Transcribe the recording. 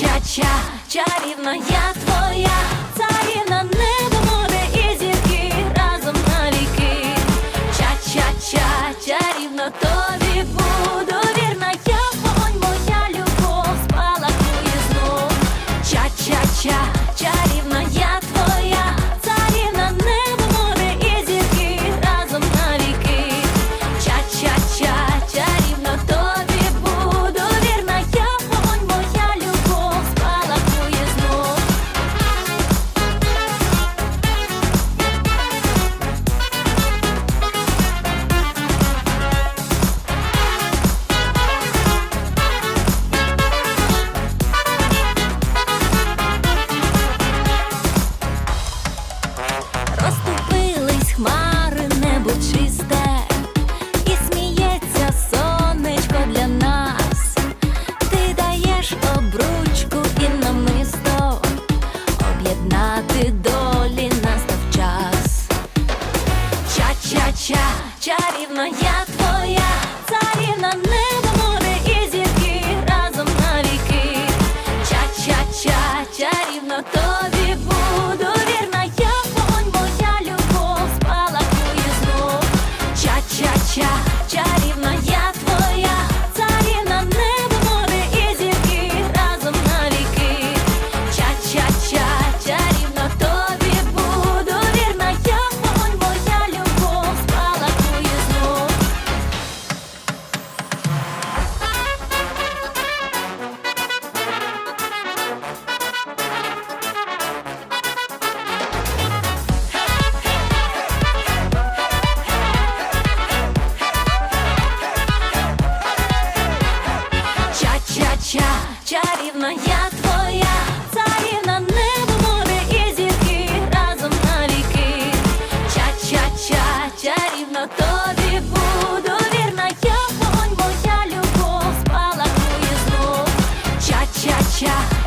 ча-ча, чарівна я твоя, царівна небо море і зірки разом навіки. Ча-ча-ча, чарівна тобі буду вірна, я вогонь, моя любов спалахує знов. Ча-ча-ча. єднати долі настав час. Ча-ча-ча, чарівна я твоя. 家。